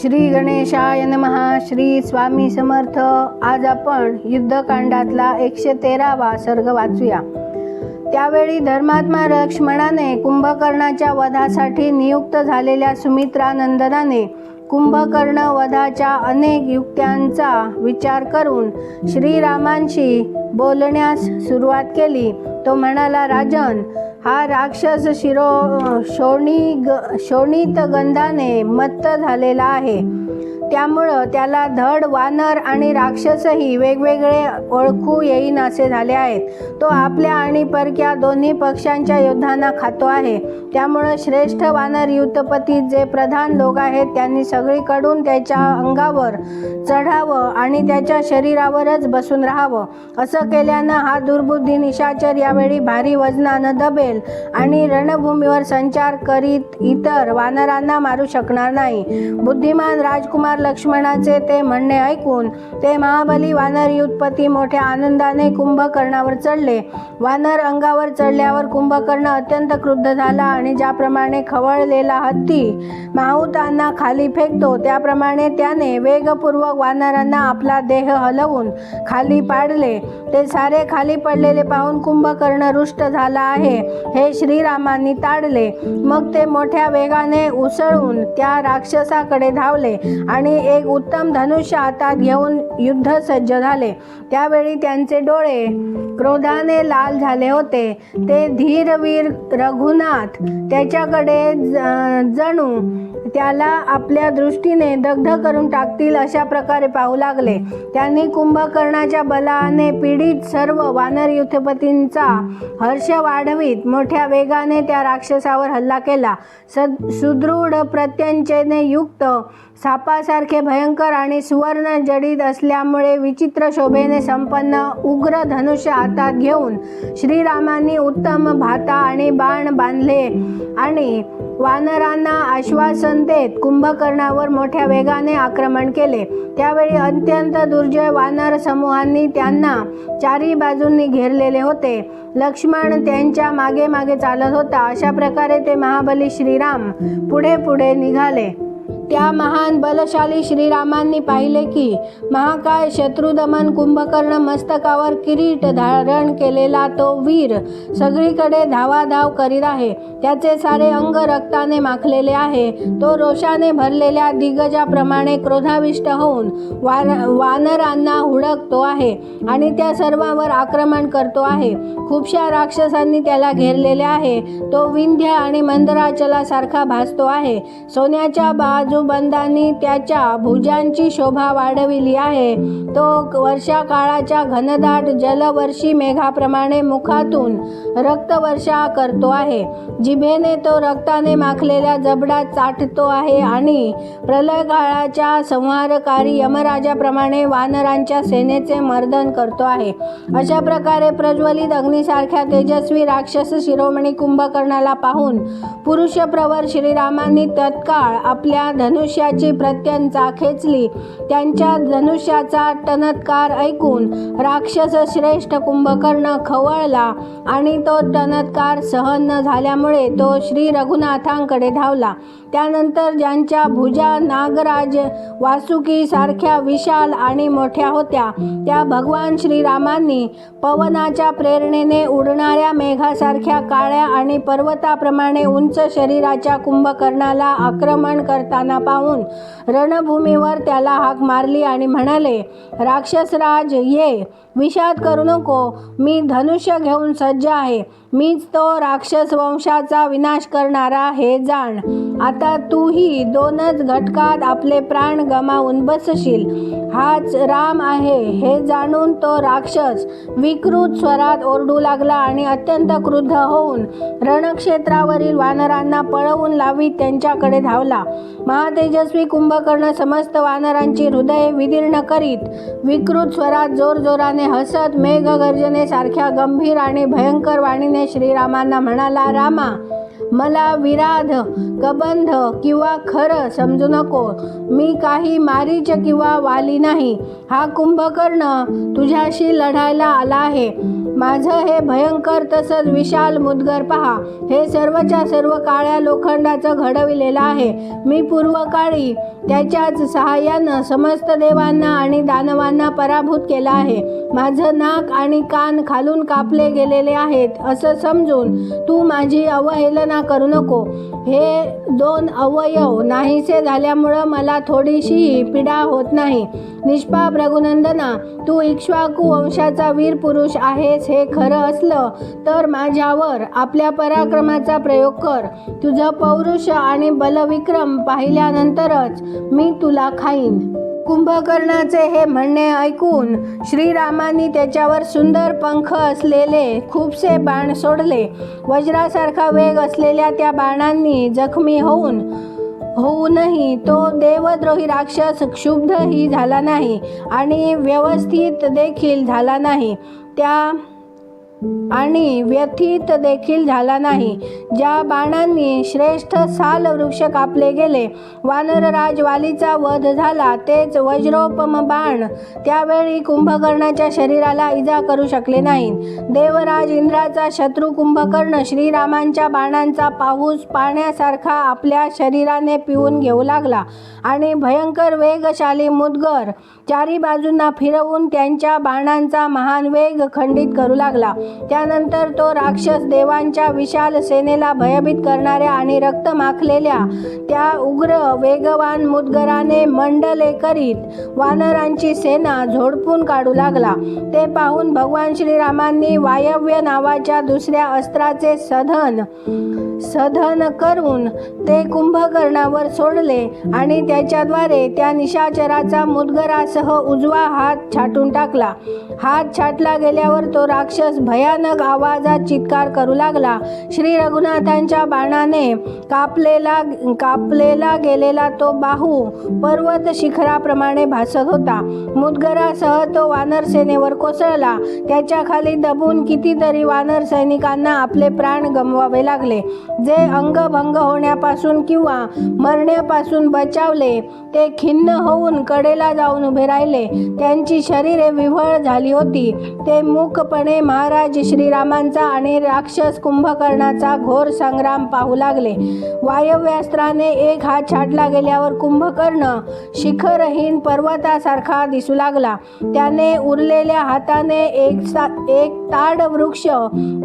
श्री गणेशाय नमहा श्री स्वामी समर्थ. आज आपण युद्धकांडातला एकशे तेरावा सर्ग वाचूया. त्यावेळी धर्मात्मा लक्ष्मणाने कुंभकर्णाच्या वधासाठी नियुक्त झालेल्या सुमित्रानंदनाने कुंभकर्ण वधाच्या अनेक युक्त्यांचा विचार करून श्रीरामांशी बोलण्यास सुरुवात केली. तो म्हणाला राजन हा राक्षस शिरो शोणी ग शोणित गंधाने मत्त झालेला आहे. त्यामुळं त्याला धड वानर आणि राक्षसही वेगवेगळे ओळखू येईन असे झाले आहेत. तो आपल्या आणि परक्या दोन्ही पक्षांच्या योद्धांना खातो आहे. त्यामुळं श्रेष्ठ वानर युद्धपती जे प्रधान लोक आहेत त्यांनी सगळीकडून त्याच्या अंगावर चढावं आणि त्याच्या शरीरावरच बसून राहावं. असं केल्यानं हा दुर्बुद्धी निशाचर यावेळी भारी वजनानं दबेल. आणि रणभूमीवर संचार करीत इतर वानरांना मारू शकणार नाही. बुद्धिमान राजकुमार लक्ष्मणाचे ते म्हणणे ऐकून ते महाबली वानर युद्धपती मोठ्या आनंदाने कुंभकर्णावर चढले. वानर अंगावर चढल्यावर कुंभकर्ण अत्यंत क्रुद्ध झाला आणि ज्याप्रमाणे खवळलेला हत्ती माहुतांना खाली फेकतो त्याप्रमाणे त्याने वेगपूर्वक वानरांना आपला देह हलवून खाली पाडले. ते सारे खाली पडलेले पाहून कुंभकर्ण रुष्ट झाला आहे. हे श्रीरामांनी ताडले. मग ते मोठ्या वेगाने उसळून त्या राक्षसाकडे धावले आणि एक उत्तम धनुष्य हातात घेऊन युद्ध सज्ज झाले. त्यावेळी त्यांचे डोळे क्रोधाने लाल झाले होते. ते धीरवीर रघुनाथ त्याच्याकडे ज- जणू त्याला आपल्या दृष्टीने दग्ध करून टाकतील अशा प्रकारे पाहू लागले. त्यांनी कुंभकर्णाच्या बलाने पीडित सर्व वानर युथपतींचा हर्ष वाढवीत मोठ्या वेगाने त्या राक्षसावर हल्ला केला. सद सुदृढ प्रत्यंचेने युक्त सापासारखे भयंकर आणि सुवर्ण जडित असल्यामुळे विचित्र शोभेने संपन्न उग्र धनुष्य हातात घेऊन श्रीरामांनी उत्तम भाता आणि बाण बांधले आणि वानरांना आश्वासन देत कुंभकर्णावर मोठ्या वेगाने आक्रमण केले. त्यावेळी अत्यंत दुर्जय वानर समूहांनी त्यांना चारी बाजूंनी घेरलेले होते. लक्ष्मण त्यांच्या मागे मागे चालत होता. अशा प्रकारे ते महाबली श्रीराम पुढे पुढे निघाले. त्या महान बलशाली श्रीरामांनी पाहिले की महाकाय शत्रुदमन कुंभकर्ण मस्तकावर किरीट धारण केलेला तो वीर सगळीकडे धावाधाव करीत आहे. त्याचे सारे अंग रक्ताने माखलेले आहे. तो रोषाने भरलेल्या दिग्गजाप्रमाणे क्रोधाविष्ट होऊन वान वानरांना हुडकतो आहे आणि त्या सर्वांवर आक्रमण करतो आहे. खूपशा राक्षसांनी त्याला घेरलेले आहे. तो विंध्य आणि मंदराचलासारखा भासतो आहे. सोन्याच्या बाजू बाजूबंदांनी त्याच्या भुजांची शोभा वाढविली आहे. तो वर्षा काळाच्या घनदाट जलवर्षी मेघाप्रमाणे मुखातून रक्तवर्षा करतो आहे. जिभेने तो रक्ताने माखलेल्या जबडात चाटतो आहे आणि प्रलय काळाच्या संहारकारी यमराजाप्रमाणे वानरांच्या सेनेचे मर्दन करतो आहे. अशा प्रकारे प्रज्वलित अग्नीसारख्या तेजस्वी राक्षस शिरोमणी कुंभकर्णाला पाहून पुरुषप्रवर श्रीरामांनी तत्काळ आपल्या धनुष्याची प्रत्यंचा खेचली. त्यांच्या धनुष्याचा टनत्कार ऐकून राक्षस श्रेष्ठ कुंभकर्ण खवळला आणि तो टनत्कार सहन न झाल्यामुळे तो श्री रघुनाथांकडे धावला. त्यानंतर ज्यांच्या भुजा नागराज वासुकी सारख्या विशाल आणि मोठ्या होत्या त्या भगवान श्रीरामांनी पवनाच्या प्रेरणेने उडणाऱ्या मेघासारख्या काळ्या आणि पर्वताप्रमाणे उंच शरीराच्या कुंभकर्णाला आक्रमण करताना पाहून रणभूमीवर त्याला हाक मारली आणि म्हणाले राक्षसराज ये विषाद करू नको. मी धनुष्य घेऊन सज्ज आहे. मीच तो राक्षस वंशाचा विनाश करणारा हे जाण. आता तूही दोनच घटकात आपले प्राण गमावून बसशील. हाच राम आहे. हे जाणून तो राक्षस विकृत स्वरात ओरडू लागला आणि अत्यंत क्रुद्ध होऊन रणक्षेत्रावरील वानरांना पळवून लावीत त्यांच्याकडे धावला. महातेजस्वी कुंभकर्ण समस्त वानरांची हृदये विदीर्ण करीत विकृत स्वरात जोरजोराने हसत मेघगर्जनेसारख्या गंभीर आणि भयंकर वाणीने श्रीरामांना म्हणाला रामा मला विराध कबंध किंवा खरं समजू नको. मी काही मारीच किंवा वाली नाही. हा कुंभकर्ण तुझ्याशी लढायला आला आहे. माझं हे भयंकर तसंच विशाल मुदगर पहा. हे सर्वच्या सर्व काळ्या लोखंडाचं घडविलेलं आहे. मी पूर्वकाळी त्याच्याच सहाय्यानं समस्त देवांना आणि दानवांना पराभूत केला आहे. माझं नाक आणि कान खालून कापले गेलेले आहेत असं समजून तू माझी अवहेलना करू नको. हे दोन अवयव नाहीसे झाल्यामुळं मला थोडीशीही पीडा होत नाही. निष्पाप रघुनंदना तू इक्ष्वाकू वंशाचा वीर पुरुष आहेस हे खरं असलं तर माझ्यावर आपल्या पराक्रमाचा प्रयोग कर. तुझं पौरुष आणि बलविक्रम पाहिल्यानंतरच मी तुला खाईन. कुंभकर्णाचे हे म्हणणे ऐकून श्रीरामांनी त्याच्यावर सुंदर पंख असलेले खूपसे बाण सोडले. वज्रासारखा वेग असलेल्या त्या बाणांनी जखमी होऊन होऊनही तो देवद्रोही राक्षस क्षुब्धही झाला नाही आणि व्यवस्थित देखील झाला नाही. त्या आणि व्यथित देखील झाला नाही. ज्या बाणांनी श्रेष्ठ साल वृक्ष कापले गेले वानरराज वालीचा वध झाला तेच वज्रोपम बाण. त्यावेळी कुंभकर्णाच्या शरीराला इजा करू शकले नाही देवराज इंद्राचा शत्रू कुंभकर्ण श्रीरामांच्या बाणांचा पाऊस पाण्यासारखा आपल्या शरीराने पिऊन घेऊ लागला आणि भयंकर वेगशाली मुदगर चारी बाजूंना फिरवून त्यांच्या बाणांचा महान वेग खंडित करू लागला. त्यानंतर तो राक्षस देवांच्या विशाल सेनेला भयभीत करणाऱ्या आणि रक्त माखलेल्या त्या उग्र वेगवान मुदगराने मंडले करीत वानरांची सेना झोडपून काढू लागला. ते पाहून भगवान श्रीरामांनी वायव्य नावाच्या दुसऱ्या अस्त्राचे सधन सधन करून ते कुंभकर्णावर सोडले आणि त्याच्याद्वारे त्या निशाचराचा मुदगरासह उजवा हात छाटून टाकला. हात छाटला गेल्यावर तो राक्षस भयानक आवाजात चित्कार करू लागला. श्री रघुनाथांच्या बाणाने कापलेला कापलेला गेलेला तो बाहू पर्वत शिखराप्रमाणे भासत होता. मुदगरासह तो वानर सेनेवर कोसळला. त्याच्याखाली दबून कितीतरी वानर सैनिकांना आपले प्राण गमवावे लागले. जे अंगभंग होण्यापासून किंवा मरण्यापासून बचावले ते खिन्न होऊन कडेला जाऊन उभे राहिले. त्यांची शरीरे विव्हळ झाली होती. ते मूकपणे महाराज श्रीरामांचा आणि राक्षस कुंभकर्णाचा घोर संग्राम पाहू लागले. वायव्यास्त्राने एक हात छाटला गेल्यावर कुंभकर्ण शिखरहीन पर्वतासारखा दिसू लागला. त्याने उरलेल्या हाताने एक सा एक ताड वृक्ष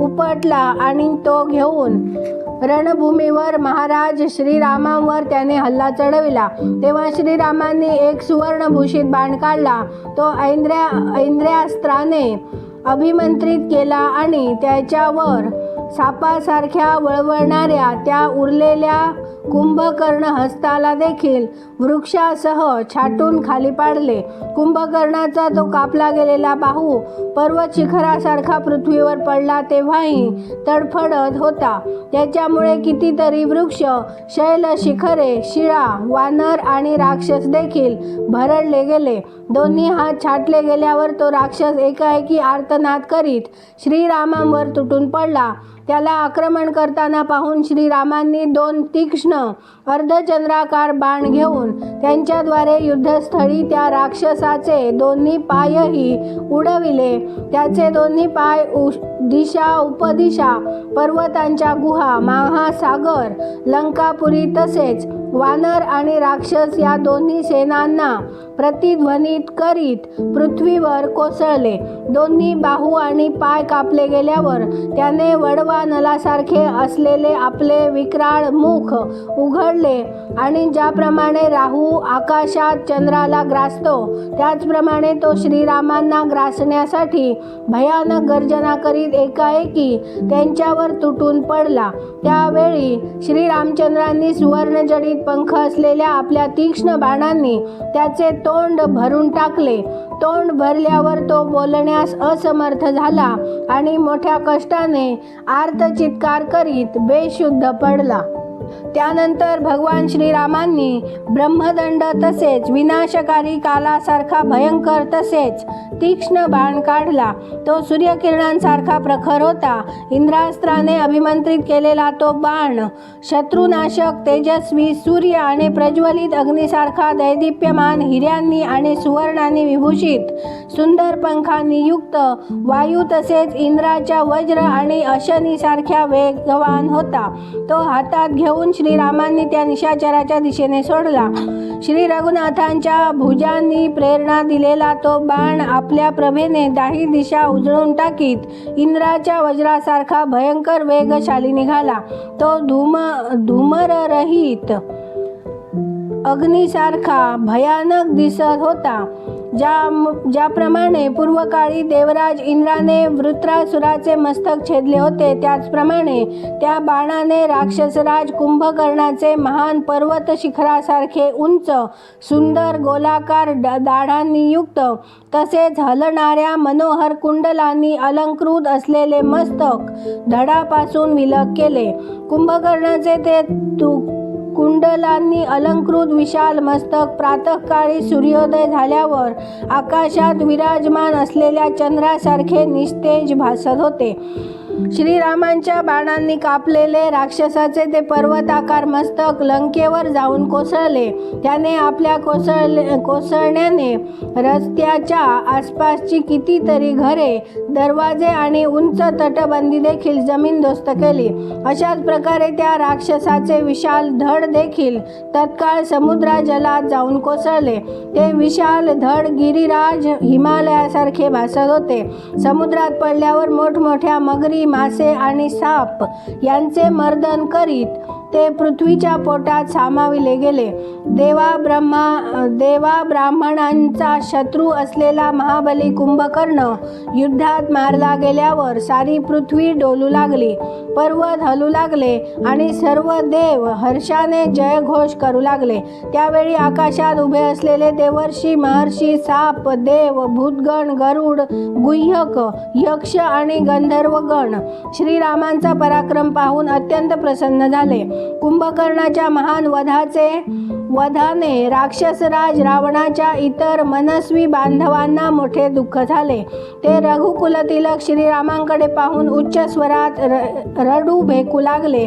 उपटला आणि तो घेऊन रणभूमीवर महाराज श्रीरामांवर त्याने हल्ला चढविला. तेव्हा श्रीरामांनी एक सुवर्णभूषित बाण काढला. तो ऐंद्र्या ऐंद्र्यास्त्राने अभिमंत्रित केला आणि त्याच्यावर सापासारख्या वळवळणाऱ्या त्या उरलेल्या कुंभकर्ण हस्ताला देखील वृक्षासह छाटून खाली पाडले. कुंभकर्णाचा तो कापला गेलेला बाहू पर्वत शिखरासारखा पृथ्वीवर पडला तेव्हाही तडफडत होता. त्याच्यामुळे कितीतरी वृक्ष शैल शिखरे शिळा वानर आणि राक्षस देखील भरडले गेले. दोन्ही हात छाटले गेल्यावर तो राक्षस एकाएकी आर्तनाद करीत श्रीरामांवर तुटून पडला. त्याला आक्रमण करताना पाहून श्रीरामांनी दोन तीक्ष्ण अर्धचंद्राकार बाण घेऊन त्यांच्याद्वारे युद्धस्थळी त्या राक्षसाचे दोन्ही पायही उडविले. त्याचे दोन्ही पाय उश दिशा उपदिशा पर्वतांच्या गुहा महासागर लंकापुरी तसेच वानर आणि राक्षस या दोन्ही सेनांना प्रतिध्वनित करीत पृथ्वीवर कोसळले. दोन्ही बाहू आणि पाय कापले गेल्यावर त्याने वडवा नलासारखे असलेले आपले विक्राळ मुख उघडले आणि ज्याप्रमाणे राहू आकाशात चंद्राला ग्रासतो त्याचप्रमाणे तो श्रीरामांना ग्रासण्यासाठी भयानक गर्जना करीत एकाएकी त्यांच्यावर तुटून पडला. त्यावेळी श्रीरामचंद्रांनी सुवर्णजडित पंख असलेल्या आपल्या तीक्ष्ण बाणांनी त्याचे तोंड भरून टाकले. तोंड भरल्यावर तो बोलण्यास असमर्थ झाला आणि मोठ्या कष्टाने आर्तचित्कार करीत बेशुद्ध पडला. त्यानंतर भगवान श्रीरामांनी ब्रह्मदंड तसेच विनाशकारी कालासारखा भयंकर तसेच तीक्ष्ण बाण काढला. तो सूर्यकिरणांसारखा प्रखर होता. इंद्रास्त्राने अभिमंत्रित केलेला तो बाण शत्रुनाशक तेजस्वी सूर्य आणि प्रज्वलित अग्नीसारखा दैदिप्यमान हिऱ्यांनी आणि सुवर्णांनी विभूषित सुंदर पंखांनी युक्त वायू तसेच इंद्राच्या वज्र आणि अशनीसारख्या वेगवान होता. तो हातात घेऊन पाहून श्रीरामांनी त्या निशाचराच्या दिशेने सोडला. श्री रघुनाथांच्या भुजांनी प्रेरणा दिलेला तो बाण आपल्या प्रभेने दाही दिशा उजळून टाकीत. इंद्राच्या वज्रासारखा भयंकर वेगशाली निघाला. तो धूम धूमररहित अग्नीसारखा भयानक दिसत होता. ज्या ज्याप्रमाणे पूर्वकाळी देवराज इंद्राने वृत्रासुराचे मस्तक छेदले होते त्याचप्रमाणे त्या बाणाने राक्षसराज कुंभकर्णाचे महान पर्वत शिखरासारखे उंच सुंदर गोलाकार दाढांनी युक्त तसेच हलणाऱ्या मनोहर कुंडलांनी अलंकृत असलेले मस्तक धडापासून विलग केले. कुंभकर्णाचे ते तु कुंडलांनी अलंकृत विशाल मस्तक प्रातःकाळी सूर्योदय झाल्यावर आकाशात विराजमान असलेल्या चंद्रासारखे निस्तेज भासत होते. श्रीरामांच्या बाणांनी कापलेले राक्षसाचे ते पर्वताकार मस्तक लंकेवर जाऊन कोसळले. त्याने आपल्या कोसळले कोसळण्याने रस्त्याच्या आसपासची कितीतरी घरे दरवाजे आणि उंच तटबंदी देखील जमीनदोस्त केली. अशाच प्रकारे त्या राक्षसाचे विशाल धड देखील तत्काळ समुद्रा जलात जाऊन कोसळले. ते विशाल धड गिरिराज हिमालयासारखे भासत होते. समुद्रात पडल्यावर मोठमोठ्या मगरी मासे आणि साप यांचे मर्दन करीत ते पृथ्वीच्या पोटात सामाविले गेले. देवा ब्रह्मा देवा ब्राह्मणांचा शत्रू असलेला महाबली कुंभकर्ण युद्धात मारला गेल्यावर सारी पृथ्वी डोलू लागली पर्वत हलू लागले आणि सर्व देव हर्षाने जयघोष करू लागले. त्यावेळी आकाशात उभे असलेले देवर्षी महर्षी साप देव भूतगण गरुड गुह्यक यक्ष आणि गंधर्वगण श्रीरामांचा पराक्रम पाहून अत्यंत प्रसन्न झाले. कुंभकर्णाच्या महान वधाचे वधाने राक्षसराज रावणाच्या इतर मनस्वी बांधवांना मोठे दुःख झाले. ते रघुकुलतिलक श्रीरामांकडे पाहून उच्च स्वरात र रडू भेकू लागले.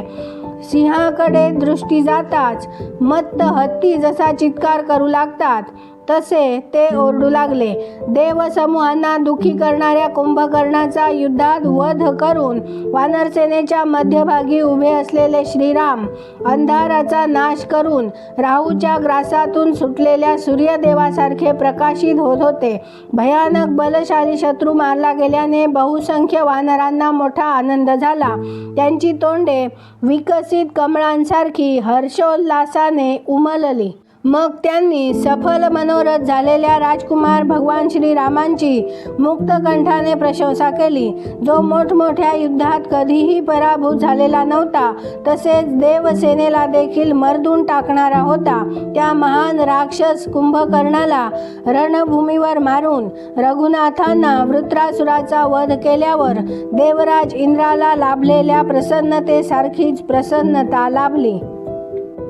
सिंहाकडे दृष्टी जाताच मत्त हत्ती जसा चित्कार करू लागतात तसे ते ओरडू लागले. देवसमूहांना दुखी करणाऱ्या कुंभकर्णाचा युद्धात वध करून वानरसेनेच्या मध्यभागी उभे असलेले श्रीराम अंधाराचा नाश करून राहूच्या ग्रासातून सुटलेल्या सूर्यदेवासारखे प्रकाशित होत होते. भयानक बलशाली शत्रू मारला गेल्याने बहुसंख्य वानरांना मोठा आनंद झाला. त्यांची तोंडे विकसित कमळांसारखी हर्षोल्लासाने उमलली. मग त्यांनी सफल मनोरथ झालेल्या राजकुमार भगवान श्रीरामांची मुक्तकंठाने प्रशंसा केली. जो मोठमोठ्या युद्धात कधीही पराभूत झालेला नव्हता तसेच देवसेनेला देखील मर्दून टाकणारा होता. त्या महान राक्षस कुंभकर्णाला रणभूमीवर मारून रघुनाथांना वृत्रासुराचा वध केल्यावर देवराज इंद्राला लाभलेल्या प्रसन्नतेसारखीच प्रसन्नता लाभली.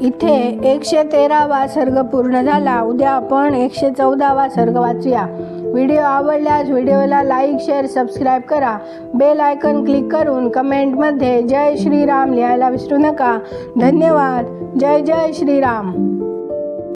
इथे एकशे तेरावा सर्ग पूर्ण झाला. उद्या आपण एकशे चौदावा सर्ग वाचूया. व्हिडिओ आवडल्यास व्हिडिओला लाईक शेअर सबस्क्राईब करा. बेल आयकन क्लिक करून कमेंटमध्ये जय श्रीराम लिहायला विसरू नका. धन्यवाद. जय जय श्रीराम.